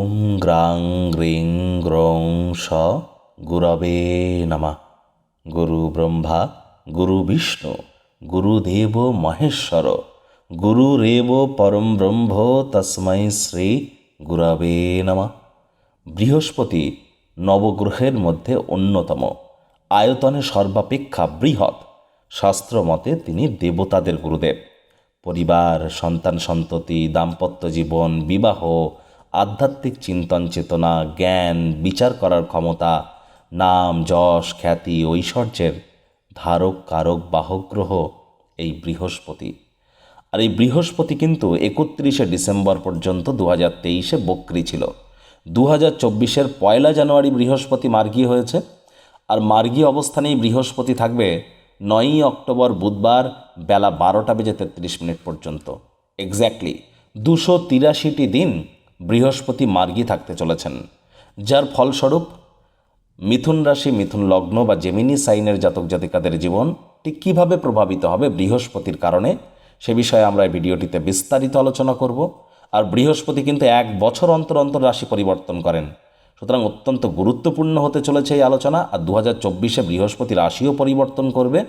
ওম গ্রাং গ্রিং গ্রং স গুরবে নমঃ গুরু ব্রহ্মা গুরু বিষ্ণু গুরুদেব মহেশ্বর গুরুরেব পরম ব্রহ্ম তস্মৈ শ্রী গুরবে নমঃ বৃহস্পতি নবগ্রহের মধ্যে অন্যতম। আয়তনে সর্বাপেক্ষা বৃহৎ। শাস্ত্রমতে তিনি দেবতাদের গুরুদেব। পরিবার, সন্তান সন্ততি, দাম্পত্য জীবন, বিবাহ আধ্যাত্মিক চিন্তন চেতনা, জ্ঞান বিচার করার ক্ষমতা, নাম, যশ, খ্যাতি, ঐশ্বর্যের ধারক, কারক, বাহক গ্রহ এই বৃহস্পতি। আর এই বৃহস্পতি কিন্তু একত্রিশে ডিসেম্বর পর্যন্ত দু হাজার তেইশে বক্রি ছিল। দু হাজার চব্বিশের পয়লা জানুয়ারি বৃহস্পতি মার্গী হয়েছে। আর মার্গী অবস্থানেই বৃহস্পতি থাকবে নয়ই অক্টোবর বুধবার বেলা বারোটা বেজে তেত্রিশ মিনিট পর্যন্ত। এক্স্যাক্টলি দুশো তিরাশিটি দিন বৃহস্পতি মার্গী থাকতে চলেছেন, যার ফলস্বরূপ মিথুন রাশি, মিথুন লগ্ন বা জেমিনি সাইনের জাতক জাতিকাদের জীবন ঠিক কীভাবে প্রভাবিত হবে বৃহস্পতির কারণে, সে বিষয়ে আমরা এই ভিডিওটিতে বিস্তারিত আলোচনা করব। আর বৃহস্পতি কিন্তু এক বছর অন্তর অন্তর রাশি পরিবর্তন করেন, সুতরাং অত্যন্ত গুরুত্বপূর্ণ হতে চলেছে এই আলোচনা। আর দু হাজার চব্বিশে বৃহস্পতি রাশিও পরিবর্তন করবে।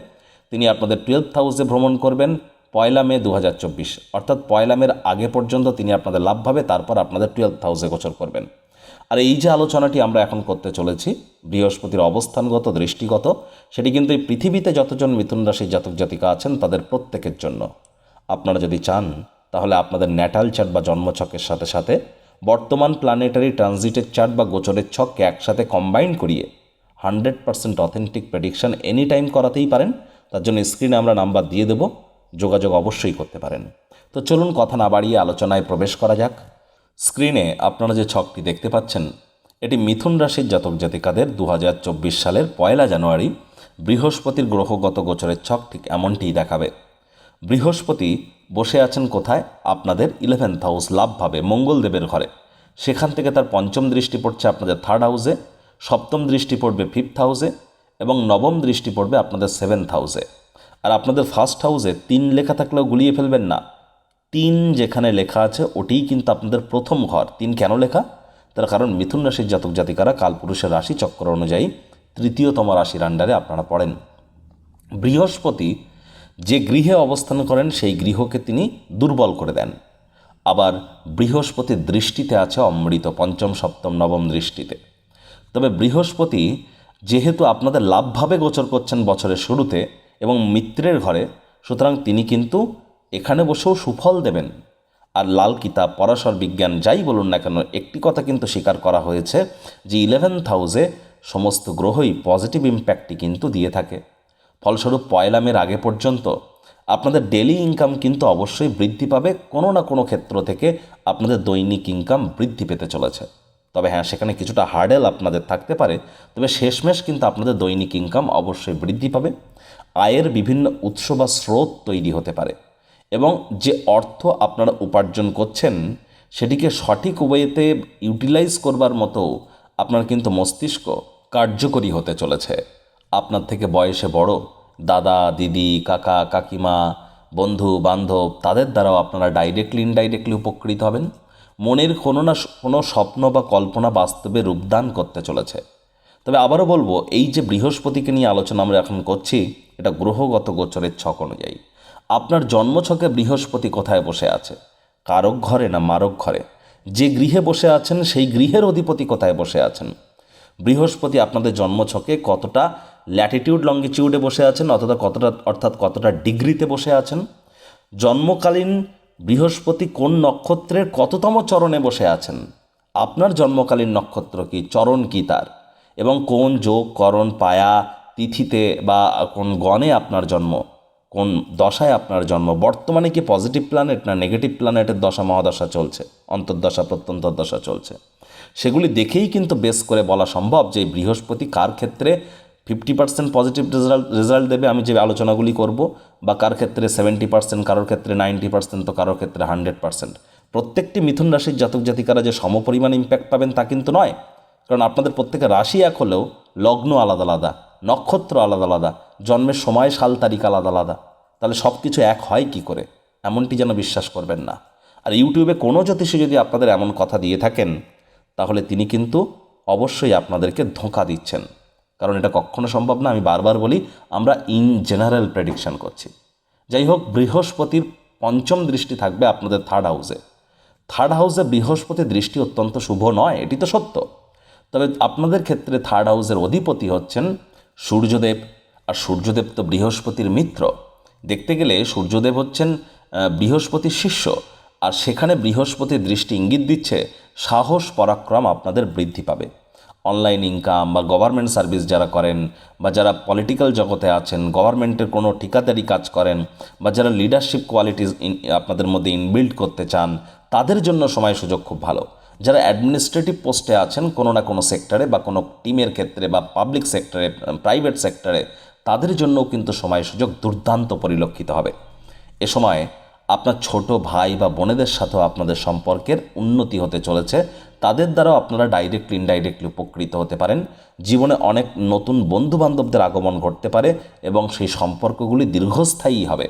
তিনি আপনাদের টুয়েলথ হাউসে ভ্রমণ করবেন। পয়লা মে দু হাজার চব্বিশ, অর্থাৎ পয়লা মের আগে পর্যন্ত তিনি আপনাদের লাভ পাবে তারপর আপনাদের টুয়েলভ হাউসে গোচর করবেন। আর এই যে আলোচনাটি আমরা এখন করতে চলেছি, বৃহস্পতির অবস্থানগত, দৃষ্টিগত, সেটি কিন্তু এই পৃথিবীতে যতজন মিথুন রাশির জাতক জাতিকা আছেন, তাদের প্রত্যেকের জন্য। আপনারা যদি চান, তাহলে আপনাদের ন্যাটাল চার্ট বা জন্মছকের সাথে সাথে বর্তমান প্ল্যানেটারি ট্রানজিটের চার্ট বা গোচরের ছককে একসাথে কম্বাইন করিয়ে hundred percent authentic prediction any time করাতেই পারেন। তার জন্য স্ক্রিনে আমরা নাম্বার দিয়ে দেব। যোগাযোগ অবশ্যই করতে পারেন। তো চলুন কথা না বাড়িয়ে আলোচনায় প্রবেশ করা যাক। স্ক্রিনে আপনারা যে ছকটি দেখতে পাচ্ছেন, এটি মিথুন রাশির জাতক জাতিকাদের দু হাজার চব্বিশ সালের পয়লা জানুয়ারি বৃহস্পতির গ্রহগত গোচরের ছক ঠিক এমনটিই দেখাবে। বৃহস্পতি বসে আছেন কোথায়? আপনাদের ইলেভেন্থ হাউস লাভভাবে মঙ্গলদেবের ঘরে। সেখান থেকে তার পঞ্চম দৃষ্টি পড়ছে আপনাদের থার্ড হাউসে সপ্তম দৃষ্টি পড়বে ফিফথ হাউসে এবং নবম দৃষ্টি পড়বে আপনাদের সেভেন্থ হাউসে আর আপনাদের ফার্স্ট হাউসে তিন লেখা থাকলেও গুলিয়ে ফেলবেন না। তিন যেখানে লেখা আছে, ওটিই কিন্তু আপনাদের প্রথম ঘর। তিন কেন লেখা? তার কারণ মিথুন রাশির জাতক জাতিকারা কালপুরুষের রাশি চক্র অনুযায়ী তৃতীয়তম রাশির আন্ডারে আপনারা পড়েন। বৃহস্পতি যে গৃহে অবস্থান করেন, সেই গৃহকে তিনি দুর্বল করে দেন। আবার বৃহস্পতির দৃষ্টিতে আছে অমৃত পঞ্চম, সপ্তম, নবম দৃষ্টিতে। তবে বৃহস্পতি যেহেতু আপনাদের লাভভাবে গোচর করছেন বছরের শুরুতে এবং মিত্রের ঘরে, সুতরাং তিনি কিন্তু এখানে বসেও সুফল দেবেন। আর লাল কিতাব, পরাশর বিজ্ঞান যাই বলুন না কেন, একটি কথা কিন্তু স্বীকার করা হয়েছে যে ইলেভেন্থ হাউসে সমস্ত গ্রহই পজিটিভ ইম্প্যাক্টই কিন্তু দিয়ে থাকে। ফলস্বরূপ পয়লামের আগে পর্যন্ত আপনাদের ডেলি ইনকাম কিন্তু অবশ্যই বৃদ্ধি পাবে, কোনো না কোনো ক্ষেত্র থেকে আপনাদের দৈনিক ইনকাম বৃদ্ধি পেতে চলেছে। তবে হ্যাঁ সেখানে কিছুটা হার্ডেল আপনাদের থাকতে পারে, তবে শেষমেশ কিন্তু আপনাদের দৈনিক ইনকাম অবশ্যই বৃদ্ধি পাবে। আয়ের বিভিন্ন উৎস বা স্রোত তৈরি হতে পারে এবং যে অর্থ আপনারা উপার্জন করছেন, সেটিকে সঠিক ওয়েতে ইউটিলাইজ করবার মতো আপনার কিন্তু মস্তিষ্ক কার্যকরী হতে চলেছে। আপনার থেকে বয়সে বড় দাদা, দিদি, কাকা, কাকিমা, বন্ধু, বান্ধব, তাদের দ্বারাও আপনারা ডাইরেক্টলি ইনডাইরেক্টলি উপকৃত হবেন। মনের কোনো না কোনো স্বপ্ন বা কল্পনা বাস্তবে রূপদান করতে চলেছে। তবে আবারও বলব, এই যে বৃহস্পতিকে নিয়ে আলোচনা আমরা এখন করছি, এটা গ্রহগত গোচরের ছক অনুযায়ী। আপনার জন্মছকে বৃহস্পতি কোথায় বসে আছে? কারক ঘরে না মারক ঘরে? যে গৃহে বসে আছেন, সেই গৃহের অধিপতি কোথায় বসে আছেন? বৃহস্পতি আপনাদের জন্মছকে কতটা ল্যাটিটিউড লঙ্গিটিউডে বসে আছেন, অথবা কতটা, অর্থাৎ কতটা ডিগ্রিতে বসে আছেন? জন্মকালীন বৃহস্পতি কোন নক্ষত্রের কততম চরণে বসে আছেন? আপনার জন্মকালীন নক্ষত্র কি? চরণ কি তার? এবং কোন যোগ, করণ, পায়া, তিথিতে বা কোন গণে আপনার জন্ম, কোন দশায় আপনার জন্ম, বর্তমানে কি পজিটিভ প্ল্যানেট না নেগেটিভ প্ল্যানেটের দশা, মহাদশা চলছে, অন্তর্দশা প্রত্যন্তর দশা চলছে? সেগুলি দেখেই কিন্তু বেস করে বলা সম্ভব যে বৃহস্পতি কার ক্ষেত্রে fifty percent positive result result দেবে, আমি যে আলোচনাগুলি করব, বা কার ক্ষেত্রে সেভেন্টি পার্সেন্ট কারোর ক্ষেত্রে নাইনটি পার্সেন্ট তো কারোর ক্ষেত্রে হান্ড্রেড পার্সেন্ট প্রত্যেকটি মিথুন রাশির জাতক জাতিকারা যে সমপরিমাণ ইম্প্যাক্ট পাবেন তা কিন্তু নয়। কারণ আপনাদের প্রত্যেকের রাশি এক হলেও লগ্ন আলাদা আলাদা, নক্ষত্র আলাদা আলাদা, জন্মের সময় সাল তারিখ আলাদা আলাদা। তাহলে সব কিছু এক হয় কি করে? এমনটি যেন বিশ্বাস করবেন না। আর ইউটিউবে কোনো জ্যোতিষী যদি আপনাদের এমন কথা দিয়ে থাকেন, তাহলে তিনি কিন্তু অবশ্যই আপনাদেরকে ধোঁকা দিচ্ছেন। কারণ এটা কখনো সম্ভব না, আমি বারবার বলি, আমরা ইন জেনারেল প্রেডিকশন করছি। যাই হোক, বৃহস্পতির পঞ্চম দৃষ্টি থাকবে আপনাদের থার্ড হাউসে থার্ড হাউসে বৃহস্পতির দৃষ্টি অত্যন্ত শুভ নয়, এটি তো সত্য। তবে আপনাদের ক্ষেত্রে থার্ড হাউসের অধিপতি হচ্ছেন সূর্যদেব। আর সূর্যদেব তো বৃহস্পতির মিত্র। দেখতে গেলে সূর্যদেব হচ্ছেন বৃহস্পতির শিষ্য। আর সেখানে বৃহস্পতির দৃষ্টি ইঙ্গিত দিচ্ছে, সাহস, পরাক্রম আপনাদের বৃদ্ধি পাবে। অনলাইন ইনকাম বা গভর্নমেন্ট সার্ভিস যারা করেন, বা যারা পলিটিক্যাল জগতে আছেন গভর্নমেন্টের কোনো ঠিকাদারি কাজ করেন, বা যারা লিডারশিপ কোয়ালিটিস আপনাদের মধ্যে ইনবিল্ড করতে চান, তাদের জন্য সময় সুযোগ খুব ভালো। যারা অ্যাডমিনিস্ট্রেটিভ পোস্টে আছেন, কোনো না কোনো সেক্টরে বা কোনো টিমের ক্ষেত্রে বা পাবলিক সেক্টরে প্রাইভেট সেক্টরে তাদের জন্যও কিন্তু সময় সুযোগ দুর্দান্ত পরিলক্ষিত হবে। এ সময় আপনার ছোট ভাই বা বোনেদের সাথেও আপনাদের সম্পর্কের উন্নতি হতে চলেছে। তাদের দ্বারাও আপনারা ডাইরেক্টলি ইনডাইরেক্টলি উপকৃত হতে পারেন। জীবনে অনেক নতুন বন্ধু বান্ধবদের আগমন ঘটতে পারে এবং সেই সম্পর্কগুলি দীর্ঘস্থায়ী হবে।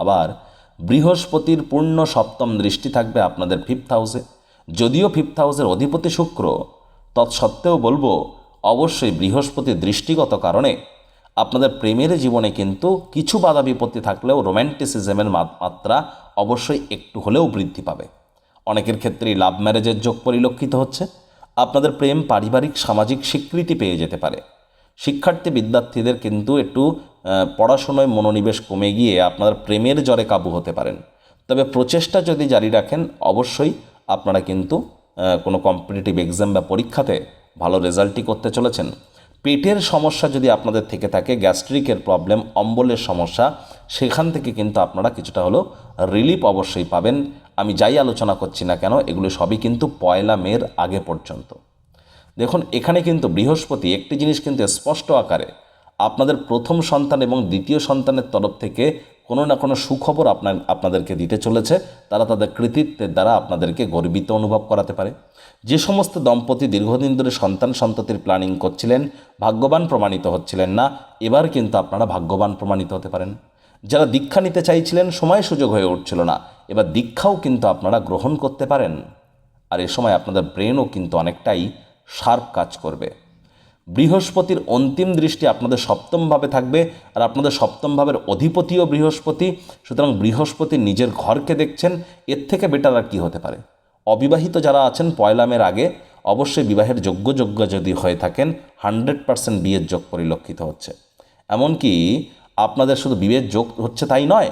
আবার বৃহস্পতির পূর্ণ সপ্তম দৃষ্টি থাকবে আপনাদের ফিফথ হাউসে যদিও ফিফথ হাউসের অধিপতি শুক্র, তৎসত্ত্বেও বলব, অবশ্যই বৃহস্পতির দৃষ্টিগত কারণে আপনাদের প্রেমের জীবনে কিন্তু কিছু বাধা বিপত্তি থাকলেও রোম্যান্টিসিজমের মাত্রা অবশ্যই একটু হলেও বৃদ্ধি পাবে। অনেকের ক্ষেত্রেই লাভ ম্যারেজের যোগ পরিলক্ষিত হচ্ছে। আপনাদের প্রেম পারিবারিক, সামাজিক স্বীকৃতি পেয়ে যেতে পারে। শিক্ষার্থী, বিদ্যার্থীদের কিন্তু একটু পড়াশোনায় মনোনিবেশ কমে গিয়ে আপনার প্রেমের জ্বরে কাবু হতে পারেন। তবে প্রচেষ্টা যদি জারি রাখেন, অবশ্যই আপনারা কিন্তু কোনো কম্পিটিটিভ এক্সাম বা পরীক্ষাতে ভালো রেজাল্টই করতে চলেছেন। পেটের সমস্যা যদি আপনাদের থেকে থাকে, গ্যাস্ট্রিকের প্রবলেম অম্বলের সমস্যা, সেখান থেকে কিন্তু আপনারা কিছুটা হলেও রিলিফ অবশ্যই পাবেন। আমি যাই আলোচনা করছি না কেন, এগুলো সবই কিন্তু পয়লা মের আগে পর্যন্ত। দেখুন, এখানে কিন্তু বৃহস্পতি একটি জিনিস কিন্তু স্পষ্ট আকারে। আপনাদের প্রথম সন্তান এবং দ্বিতীয় সন্তানের তরফ থেকে কোনো না কোনো সুখবর আপনার, আপনাদেরকে দিতে চলেছে। তারা তাদের কৃতিত্বের দ্বারা আপনাদেরকে গর্বিত অনুভব করাতে পারে। যে সমস্ত দম্পতি দীর্ঘদিন ধরে সন্তান সন্ততির প্ল্যানিং করছিলেন, ভাগ্যবান প্রমাণিত হচ্ছিলেন না, এবার কিন্তু আপনারা ভাগ্যবান প্রমাণিত হতে পারেন। যারা দীক্ষা নিতে চাইছিলেন, সময় সুযোগ হয়ে উঠছিল না। এবার দীক্ষাও কিন্তু আপনারা গ্রহণ করতে পারেন। আর এ সময় আপনাদের ব্রেনও কিন্তু অনেকটাই শার্প কাজ করবে। বৃহস্পতির অন্তিম দৃষ্টি আপনাদের সপ্তমভাবে থাকবে আর আপনাদের সপ্তম ভাবের অধিপতিও বৃহস্পতি। সুতরাং বৃহস্পতি নিজের ঘরকে দেখছেন, এর থেকে বেটার আর কী হতে পারে? অবিবাহিত যারা আছেন পয়লামের আগে, অবশ্যই বিবাহের যোগ্য যোগ্য যদি হয়ে থাকেন, হান্ড্রেড পার্সেন্ট বিয়ের যোগ পরিলক্ষিত হচ্ছে। এমনকি আপনাদের শুধু বিয়ের যোগ হচ্ছে তাই নয়,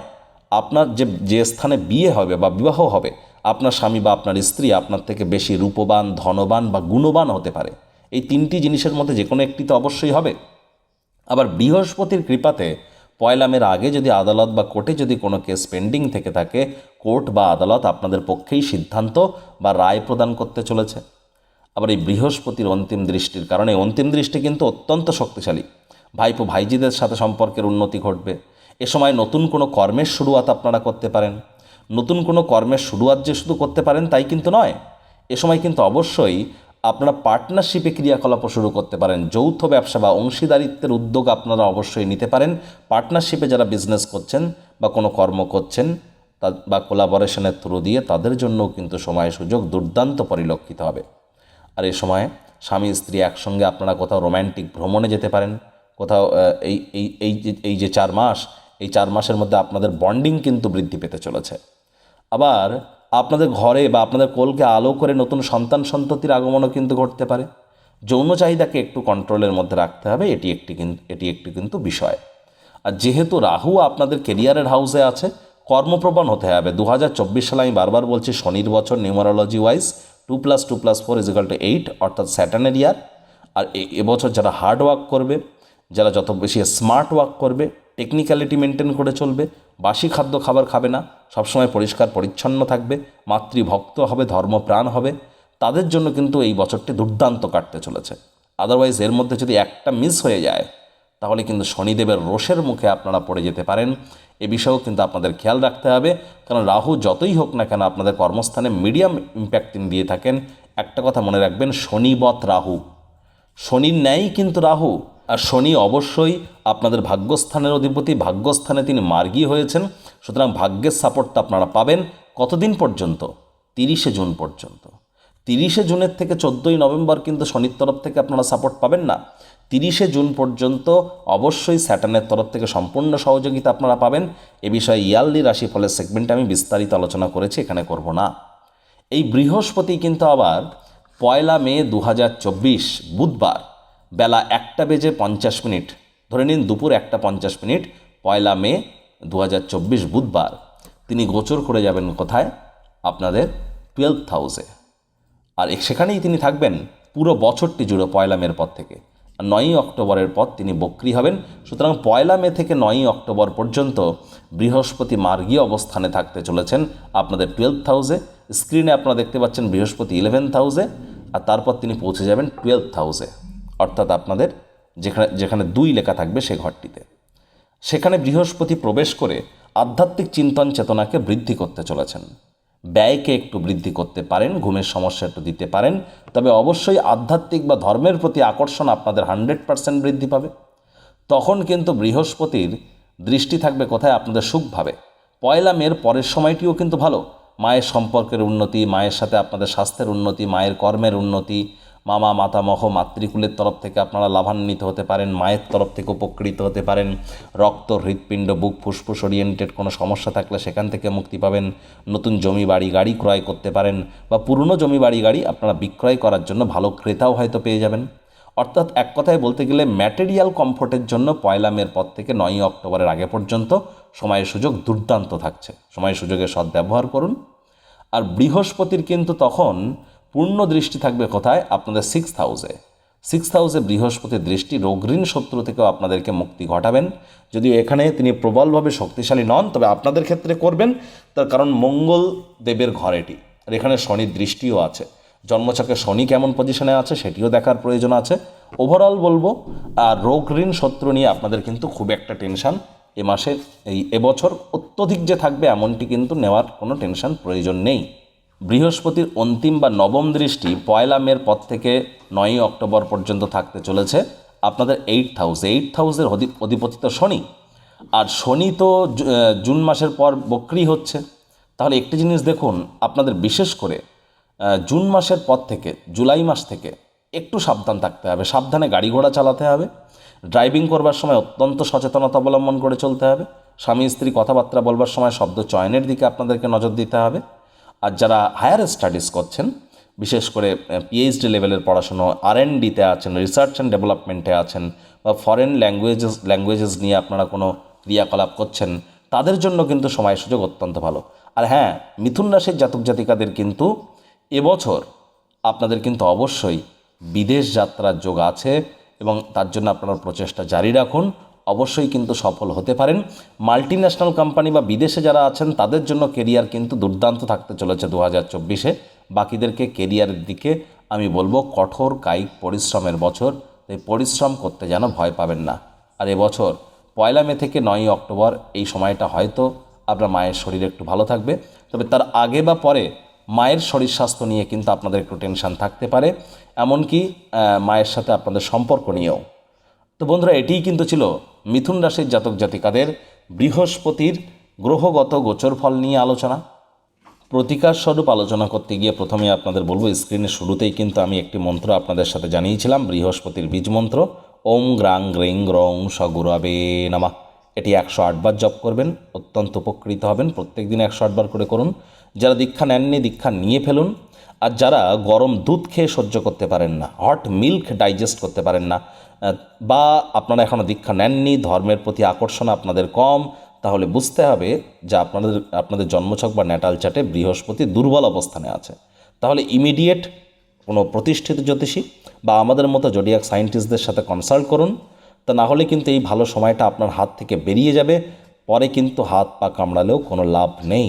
আপনার যে যে স্থানে বিয়ে হবে বা বিবাহ হবে, আপনার স্বামী বা আপনার স্ত্রী আপনার থেকে বেশি রূপবান, ধনবান বা গুণবান হতে পারে। এই তিনটি জিনিসের মধ্যে যে কোনো একটি তো অবশ্যই হবে। আবার বৃহস্পতির কৃপাতে পয়লামের আগে যদি আদালত বা কোর্টে যদি কোনো কেস পেন্ডিং থেকে থাকে, কোর্ট বা আদালত আপনাদের পক্ষেই সিদ্ধান্ত বা রায় প্রদান করতে চলেছে। আবার এই বৃহস্পতির অন্তিম দৃষ্টির কারণে অন্তিম দৃষ্টি কিন্তু অত্যন্ত শক্তিশালী। ভাইপো ভাইজিদের সাথে সম্পর্কের উন্নতি ঘটবে। এ সময় নতুন কোনো কর্মের শুরুয়াত আপনারা করতে পারেন। নতুন কোনো কর্মের শুরুয়াত যে শুধু করতে পারেন তাই কিন্তু নয়, এ সময় কিন্তু অবশ্যই আপনারা পার্টনারশিপে ক্রিয়াকলাপও শুরু করতে পারেন। যৌথ ব্যবসা বা অংশীদারিত্বের উদ্যোগ আপনারা অবশ্যই নিতে পারেন। পার্টনারশিপে যারা বিজনেস করছেন বা কোনো কর্ম করছেন বা কোলাবরেশনের থ্রু দিয়ে তাদের জন্যও কিন্তু সময় সুযোগ দুর্দান্ত পরিলক্ষিত হবে। আর এই সময় স্বামী স্ত্রী একসঙ্গে আপনারা কোথাও রোম্যান্টিক ভ্রমণে যেতে পারেন, কোথাও এই এই এই যে এই যে চার মাস, এই চার মাসের মধ্যে আপনাদের বন্ডিং কিন্তু বৃদ্ধি পেতে চলেছে। আবার আপনাদের ঘরে বা আপনাদের কোলকে আলো করে নতুন সন্তান সন্ততির আগমনও কিন্তু ঘটতে পারে। যৌন চাহিদাকে একটু কন্ট্রোলের মধ্যে রাখতে হবে, এটি একটি কিন্তু এটি একটি কিন্তু বিষয়। আর যেহেতু রাহু আপনাদের কেরিয়ারের হাউসে আছে, কর্মপ্রবণ হতে হবে। দু হাজার চব্বিশ সালে আমি বারবার বলছি, শনির বছর numerology wise two plus two plus four equal to eight অর্থাৎ স্যাটার্নের ইয়ার আর এবছর যারা হার্ড ওয়ার্ক করবে, যারা যত বেশি স্মার্ট ওয়ার্ক করবে টেকনিক্যালিটি মেনটেন করে চলবে বাসি খাদ্য খাবার খাবে না, সবসময় পরিষ্কার পরিচ্ছন্ন থাকবে, মাতৃভক্ত হবে, ধর্মপ্রাণ হবে। তাদের জন্য কিন্তু এই বছরটি দুর্দান্ত কাটতে চলেছে। আদারওয়াইজ এর মধ্যে যদি একটা মিস হয়ে যায়, তাহলে কিন্তু শনিদেবের রোষের মুখে আপনারা পড়ে যেতে পারেন। এ বিষয়েও কিন্তু আপনাদের খেয়াল রাখতে হবে। কারণ রাহু যতই হোক না কেন আপনাদের কর্মস্থানে মিডিয়াম ইম্প্যাক্ট তিনি দিয়ে থাকেন। একটা কথা মনে রাখবেন শনিবত রাহু। শনির ন্যায়ই কিন্তু রাহু। আর শনি অবশ্যই আপনাদের ভাগ্যস্থানের অধিপতি, ভাগ্যস্থানে তিনি মার্গী হয়েছেন। সুতরাং ভাগ্যের সাপোর্টটা আপনারা পাবেন কতদিন পর্যন্ত? তিরিশে জুন পর্যন্ত। তিরিশে জুনের থেকে চোদ্দোই নভেম্বর কিন্তু শনির তরফ থেকে আপনারা সাপোর্ট পাবেন না। তিরিশে জুন পর্যন্ত অবশ্যই স্যাটার্নের তরফ থেকে সম্পূর্ণ সহযোগিতা আপনারা পাবেন। এ বিষয়ে ইয়ারলি রাশিফলের সেগমেন্টে আমি বিস্তারিত আলোচনা করেছি, এখানে করব না। এই বৃহস্পতি কিন্তু আবার পয়লা মে দু হাজার চব্বিশ, বুধবার। বেলা একটা বেজে পঞ্চাশ মিনিট। ধরে নিন দুপুর একটা পঞ্চাশ মিনিট, পয়লা মে দু হাজার চব্বিশ বুধবার। তিনি গোচর করে যাবেন কোথায়? আপনাদের টুয়েলভ হাউসে আর সেখানেই তিনি থাকবেন পুরো বছরটি জুড়ে পয়লা মের পর থেকে। আর নয়ই অক্টোবরের পর তিনি বক্রি হবেন। সুতরাং পয়লা মে থেকে নয়ই অক্টোবর পর্যন্ত বৃহস্পতি মার্গীয় অবস্থানে থাকতে চলেছেন আপনাদের টুয়েলভ হাউসে স্ক্রিনে আপনারা দেখতে পাচ্ছেন বৃহস্পতি ইলেভেন্থ হাউসে আর তারপর তিনি পৌঁছে যাবেন টুয়েলভ হাউসে অর্থাৎ আপনাদের যেখানে যেখানে দুই লেখা থাকবে সে ঘরটিতে। সেখানে বৃহস্পতি প্রবেশ করে আধ্যাত্মিক চিন্তন চেতনাকে বৃদ্ধি করতে চলেছেন। ব্যয়কে একটু বৃদ্ধি করতে পারেন, ঘুমের সমস্যা একটু দিতে পারেন, তবে অবশ্যই আধ্যাত্মিক বা ধর্মের প্রতি আকর্ষণ আপনাদের হান্ড্রেড পার্সেন্ট বৃদ্ধি পাবে। তখন কিন্তু বৃহস্পতির দৃষ্টি থাকবে কোথায়? আপনাদের সুখভাবে। পয়লা মের পরের সময়টিও কিন্তু ভালো। মায়ের সম্পর্কের উন্নতি, মায়ের সাথে আপনাদের স্বাস্থ্যের উন্নতি, মায়ের কর্মের উন্নতি মামা মাতামহ মাতৃকুলের তরফ থেকে আপনারা লাভান্বিত হতে পারেন, মায়ের তরফ থেকে উপকৃত হতে পারেন। রক্ত, হৃৎপিণ্ড, বুক, ফুসফুস ওরিয়েন্টেড কোনো সমস্যা থাকলে সেখান থেকে মুক্তি পাবেন। নতুন জমি বাড়ি, গাড়ি ক্রয় করতে পারেন বা পুরনো জমি বাড়ি, গাড়ি আপনারা বিক্রয় করার জন্য ভালো ক্রেতাও হয়তো পেয়ে যাবেন। অর্থাৎ এক কথায় বলতে গেলে ম্যাটেরিয়াল কমফোর্টের জন্য পয়লা মের পর থেকে নয়ই অক্টোবরের আগে পর্যন্ত সময়ের সুযোগ দুর্দান্ত থাকছে। সময় সুযোগের সদ্ব্যবহার করুন। আর বৃহস্পতির কিন্তু তখন পূর্ণ দৃষ্টি থাকবে কোথায়? আপনাদের সিক্স হাউসে সিক্স হাউসে বৃহস্পতির দৃষ্টি রোগঋণ শত্রু থেকেও আপনাদেরকে মুক্তি ঘটাবেন। যদিও এখানে তিনি প্রবলভাবে শক্তিশালী নন, তবে আপনাদের ক্ষেত্রে করবেন, তার কারণ মঙ্গল দেবের ঘর এটি। আর এখানে শনির দৃষ্টিও আছে। জন্মছকে শনি কেমন পজিশনে আছে, সেটিও দেখার প্রয়োজন আছে। ওভারঅল বলব, আর রোগ ঋণ শত্রু নিয়ে আপনাদের কিন্তু খুব একটা টেনশন এ মাসের এই এবছর অত্যধিক যে থাকবে, এমনটি কিন্তু নেওয়ার কোনো টেনশন প্রয়োজন নেই। বৃহস্পতির অন্তিম বা নবম দৃষ্টি পয়লা মের পর থেকে নয়ই অক্টোবর পর্যন্ত থাকতে চলেছে। আপনাদের এইট হাউস এইট হাউসের অধিপতি তো শনি। আর শনি তো জুন মাসের পর বক্রি হচ্ছে। তাহলে একটি জিনিস দেখুন, আপনাদের বিশেষ করে জুন মাসের পর থেকে, জুলাই মাস থেকে একটু সাবধান থাকতে হবে। সাবধানে গাড়ি ঘোড়া চালাতে হবে। ড্রাইভিং করবার সময় অত্যন্ত সচেতনতা অবলম্বন করে চলতে হবে। স্বামী স্ত্রী কথাবার্তা বলবার সময় শব্দ চয়নের দিকে আপনাদেরকে নজর দিতে হবে। আর যারা হায়ার স্টাডিজ করছেন, বিশেষ করে পিএইচডি লেভেলের পড়াশুনো আর এন ডিতে আছেন রিসার্চ অ্যান্ড ডেভেলপমেন্টে আছেন, বা ফরেন ল্যাঙ্গুয়েজেস ল্যাঙ্গুয়েজেস নিয়ে আপনারা কোনো ক্রিয়াকলাপ করছেন, তাদের জন্য কিন্তু সময় সুযোগ অত্যন্ত ভালো। আর হ্যাঁ মিথুন রাশির জাতক জাতিকাদের কিন্তু এবছর আপনাদের কিন্তু অবশ্যই বিদেশ যাত্রার যোগ আছে এবং তার জন্য আপনারা প্রচেষ্টা জারি রাখুন। অবশ্যই কিন্তু সফল হতে পারেন। মাল্টি ন্যাশনাল কোম্পানি বা বিদেশে যারা আছেন, তাদের জন্য কেরিয়ার কিন্তু দুর্দান্ত থাকতে চলেছে দু হাজার চব্বিশে। বাকিদেরকে কেরিয়ারের দিকে আমি বলব কঠোর, কায়িক পরিশ্রমের বছর। তাই পরিশ্রম করতে যেন ভয় পাবেন না। আর এবছর পয়লা মে থেকে নয়ই অক্টোবর এই সময়টা হয়তো আপনার মায়ের শরীর একটু ভালো থাকবে। তবে তার আগে বা পরে মায়ের শরীর স্বাস্থ্য নিয়ে কিন্তু আপনাদের একটু টেনশন থাকতে পারে। এমনকি মায়ের সাথে আপনাদের সম্পর্ক নিয়েও। তো বন্ধুরা, এটিই কিন্তু ছিল মিথুন রাশির জাতক জাতিকাদের বৃহস্পতির গ্রহগত গোচর ফল নিয়ে আলোচনা। প্রতিকার স্বরূপ আলোচনা করতে গিয়ে প্রথমে আপনাদের বলব স্ক্রিনের শুরুতেই কিন্তু আমি একটি মন্ত্র আপনাদের সাথে জানিয়েছিলাম, বৃহস্পতির বীজ মন্ত্র। ওম গ্রাং গ্রিং গ্রং সগুরাবে নামা। এটি একশো আটবার জপ করবেন, অত্যন্ত উপকৃত হবেন। প্রত্যেক দিন একশো আটবার করে করুন। যারা দীক্ষা নেননি, দীক্ষা নিয়ে ফেলুন। আর যারা গরম দুধ খেয়ে সহ্য করতে পারেন না, হট মিল্ক ডাইজেস্ট করতে পারেন না বা আপনারা এখনও দীক্ষা নেননি, ধর্মের প্রতি আকর্ষণ আপনাদের কম, তাহলে বুঝতে হবে যে আপনাদের আপনাদের জন্মছক বা ন্যাটাল চার্টে বৃহস্পতি দুর্বল অবস্থানে আছে। তাহলে ইমিডিয়েট কোনো প্রতিষ্ঠিত জ্যোতিষী বা আমাদের মতো জডিয়াক সায়েন্টিস্টদের সাথে কনসাল্ট করুন, তা না হলে কিন্তু এই ভালো সময়টা আপনার হাত থেকে বেরিয়ে যাবে, পরে কিন্তু হাত পা কামড়ালেও কোনো লাভ নেই।